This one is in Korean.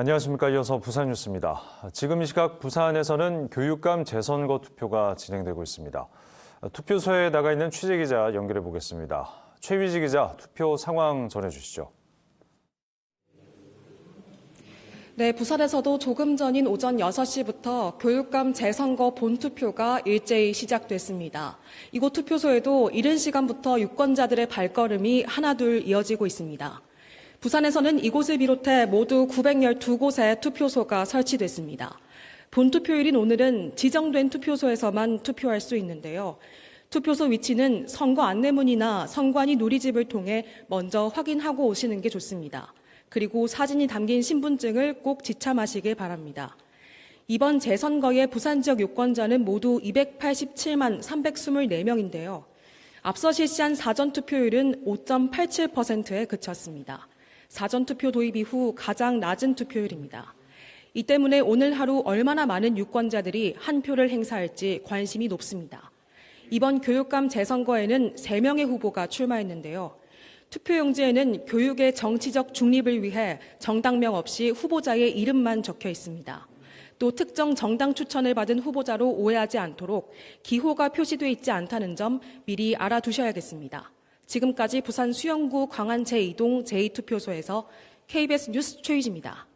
안녕하십니까. 이어서 부산 뉴스입니다. 지금 이 시각 부산에서는 교육감 재선거 투표가 진행되고 있습니다. 투표소에 나가 있는 취재 기자 연결해 보겠습니다. 최위지 기자, 투표 상황 전해 주시죠. 네, 부산에서도 조금 전인 오전 6시부터 교육감 재선거 본투표가 일제히 시작됐습니다. 이곳 투표소에도 이른 시간부터 유권자들의 발걸음이 하나둘 이어지고 있습니다. 부산에서는 이곳을 비롯해 모두 912곳의 투표소가 설치됐습니다. 본 투표일인 오늘은 지정된 투표소에서만 투표할 수 있는데요. 투표소 위치는 선거 안내문이나 선관위 누리집을 통해 먼저 확인하고 오시는 게 좋습니다. 그리고 사진이 담긴 신분증을 꼭 지참하시길 바랍니다. 이번 재선거의 부산 지역 유권자는 모두 287만 324명인데요. 앞서 실시한 사전 투표율은 5.87%에 그쳤습니다. 사전투표 도입 이후 가장 낮은 투표율입니다. 이 때문에 오늘 하루 얼마나 많은 유권자들이 한 표를 행사할지 관심이 높습니다. 이번 교육감 재선거에는 3명의 후보가 출마했는데요. 투표용지에는 교육의 정치적 중립을 위해 정당명 없이 후보자의 이름만 적혀 있습니다. 또 특정 정당 추천을 받은 후보자로 오해하지 않도록 기호가 표시되어 있지 않다는 점 미리 알아두셔야겠습니다. 지금까지 부산 수영구 광안 제2동 제2투표소에서 KBS 뉴스 최유지입니다.